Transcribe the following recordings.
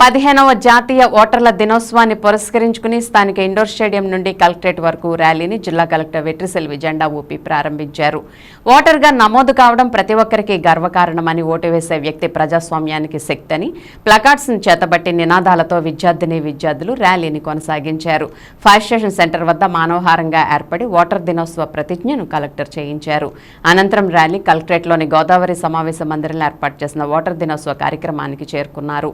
పదిహేనవ జాతీయ ఓటర్ల దినోత్సవాన్ని పురస్కరించుకుని స్థానిక ఇండోర్ స్టేడియం నుండి కలెక్టరేట్ వరకు ర్యాలీని జిల్లా కలెక్టర్ వెట్రిసెల్వి జెండా ఊపి ప్రారంభించారు. ఓటర్గా నమోదు కావడం ప్రతి ఒక్కరికి గర్వకారణమని ఓటు వేసే వ్యక్తి ప్రజాస్వామ్యానికి శక్తి అని ప్లకార్డ్స్ చేతబట్టి నినాదాలతో విద్యార్థిని విద్యార్థులు ర్యాలీని కొనసాగించారు. ఫైర్ స్టేషన్ సెంటర్ వద్ద మానవహారంగా ఏర్పడి ఓటర్ దినోత్సవ ప్రతిజ్ఞను కలెక్టర్ చేయించారు. అనంతరం ర్యాలీ కలెక్టరేట్లోని గోదావరి సమావేశ మందిరంలో ఏర్పాటు చేసిన ఓటర్ దినోత్సవ కార్యక్రమానికి చేరుకున్నారు.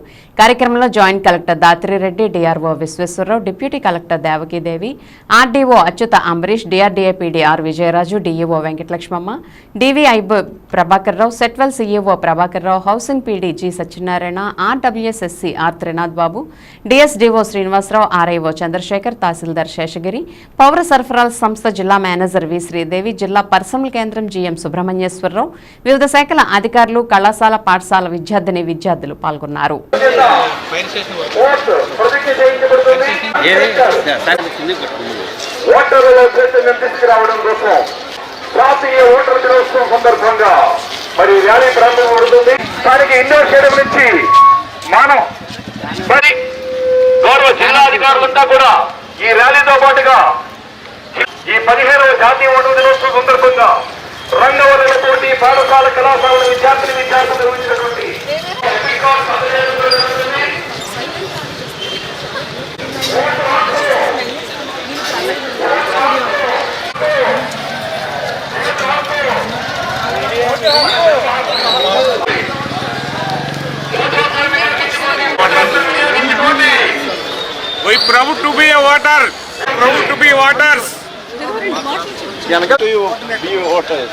కార్యక్రమంలో joint collector Dhatri Reddy DRO Visweswara Rao deputy collector Devaki Devi RDO Achyuta Ambarish DRDA PDR Vijaya Raju DEO Venkata Lakshmamma DVI Prabhakar Rao Setwell CEO Prabhakar Rao housing PD G Satyanarayana RWSSC R Trinath Babu DSDO Srinivasa Rao RIO Chandrasekhar తహసీల్దార్ శేషగిరి పౌర సరఫరాల సంస్థ జిల్లా manager we Sridevi జిల్లా పరిశ్రమల కేంద్రం GM Subrahmanyeswara Rao వివిధ శాఖల అధికారులు కళాశాల పాఠశాల విద్యార్థిని విద్యార్థులు పాల్గొన్నారు. ఫైర్ స్టేషన్ ఓటర్లలో చైతన్యం తీసుకురావడం కోసం జాతీయ ఓటర్ దినోత్సవం సందర్భంగా మరి ర్యాలీ ప్రారంభమవుతుంది దానికి ఇండోర్ స్టేడియం నుంచి మనం మరి గౌరవ జిల్లా అధికారులంతా కూడా ఈ ర్యాలీతో పాటుగా ఈ పదిహేనవ జాతీయ ఓటర్ దినోత్సవం సందర్భంగా రంగవల్లుల పోటీ పాఠశాల కళాశాల విద్యార్థులు విద్యార్థులు నిర్వహించినటువంటి We proud to be a voter. Proud to be voters. వెనక బి ఓటర్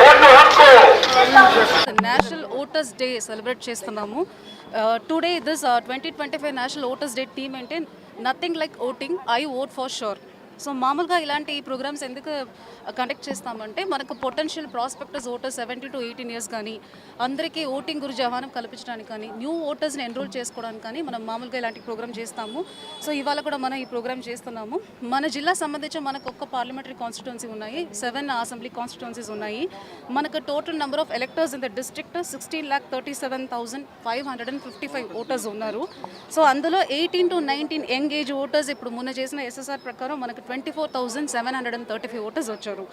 ఓటు హక్కు నేషనల్ ఓటర్స్ డే సెలబ్రేట్ చేస్తున్నాము today this twenty twenty five national voters day team అంటే nothing like voting I vote for sure so మామూలుగా ఇలాంటి programmes ఎందుకు conduct చేస్తామంటే మనకు potential prospectors voters seventy to eighteen years కానీ అందరికీ ఓటింగ్ గురించి ఆహ్వానం కల్పించడానికి కానీ న్యూ ఓటర్స్ని ఎన్రోల్ చేసుకోవడానికి కానీ మనం మామూలుగా ఇలాంటి ప్రోగ్రామ్ చేస్తాము. సో ఇవాళ కూడా మనం ఈ ప్రోగ్రామ్ చేస్తున్నాము. మన జిల్లా సంబంధించి మనకు ఒక్క పార్లమెంటరీ కాన్స్టిట్యున్సీ ఉన్నాయి సెవెన్ అసెంబ్లీ కాన్స్టిట్యున్సీస్ ఉన్నాయి. మనకు total number of electors in the district sixteen lakh thirty seven thousand five hundred and fifty five voters ఉన్నారు. సో అందులో eighteen to nineteen young age voters ఇప్పుడు మొన్న చేసిన ఎస్ఎస్ఆర్ ప్రకారం మనకు twenty four thousand seven hundred and thirty five voters వచ్చారు.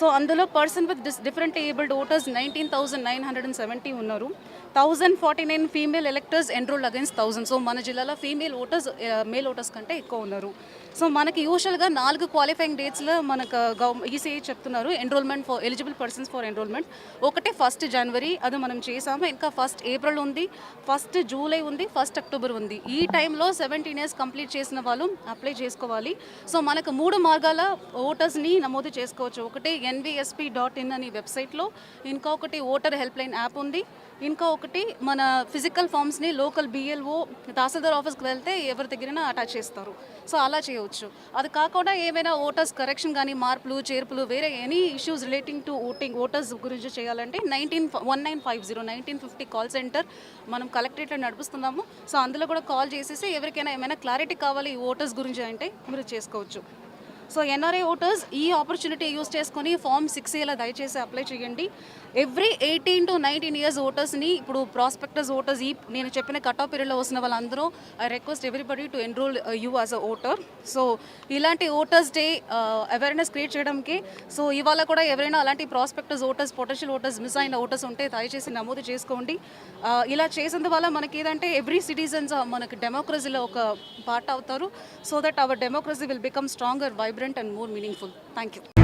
So అందులో person with dis different abled voters nineteen thousand nine hundred and seventy ఉన్నారు. Thousand forty nine female electors enrolled against thousand so మన జిల్లాలో female voters male voters కంటే ఎక్కువ ఉన్నారు. So మనకి యూజువల్గా నాలుగు క్వాలిఫైయింగ్ డేట్స్లో మనకు గవర్నమెంట్ ఈసీఐ చెప్తున్నారు enrolment for eligible persons for enrolment ఒకటి ఫస్ట్ జనవరి అది మనం చేసాము ఇంకా ఫస్ట్ ఏప్రిల్ ఉంది ఫస్ట్ జూలై ఉంది ఫస్ట్ అక్టోబర్ ఉంది. ఈ టైంలో సెవెంటీన్ ఇయర్స్ కంప్లీట్ చేసిన వాళ్ళు అప్లై చేసుకోవాలి. సో మనకు మూడు మార్గాల ఓటర్స్ని నమోదు చేసుకోవచ్చు. ఒకటి ఎన్విఎస్పి డాట్ ఇన్ అనే వెబ్సైట్లో ఇంకా ఒకటి ఓటర్ హెల్ప్ లైన్ యాప్ ఉంది. ఇంకా ఒకటి మన ఫిజికల్ ఫామ్స్ని లోకల్ బిఎల్ఓ తహసీల్దార్ ఆఫీస్కి వెళ్తే ఎవరి దగ్గరైనా అటాచ్ చేస్తారు. సో అలా చేయవచ్చు అది కాకుండా ఏమైనా ఓటర్స్ కరెక్షన్ కానీ మార్పులు చేర్పులు వేరే any issues relating to voting voters గురించి చేయాలంటే nineteen one nine five zero nineteen fifty call centre మనం కలెక్టరేట్లో నడుపుతున్నాము సో అందులో కూడా కాల్ చేసేసి ఎవరికైనా ఏమైనా క్లారిటీ కావాలి ఈ ఓటర్స్ గురించి అంటే మీరు చేసుకోవచ్చు. సో ఎన్ఆర్ఐ ఓటర్స్ ఈ ఆపర్చునిటీ యూస్ చేసుకొని ఫామ్ సిక్స్ ఏలా దయచేసి అప్లై చేయండి. Every eighteen to nineteen years ఓటర్స్ని ఇప్పుడు ప్రాస్పెక్టర్స్ ఓటర్స్ ఈ నేను చెప్పిన కట్ ఆఫ్ పీరియడ్లో వస్తున్న వాళ్ళందరూ I request everybody to enrol you as a voter so ఇలాంటి ఓటర్స్ డే అవేర్నెస్ క్రియేట్ చేయడానికి సో ఇవాళ కూడా ఎవరైనా అలాంటి prospectors voters potential voters miss అయిన ఓటర్స్ ఉంటే దయచేసి నమోదు చేసుకోండి. Uh, ఇలా చేసినందువల్ల మనకి ఏదంటే ఎవ్రీ సిటిజన్స్ మనకి డెమోక్రసీలో ఒక పార్ట్ అవుతారు. So that our democracy will become stronger vibrant and more meaningful thank you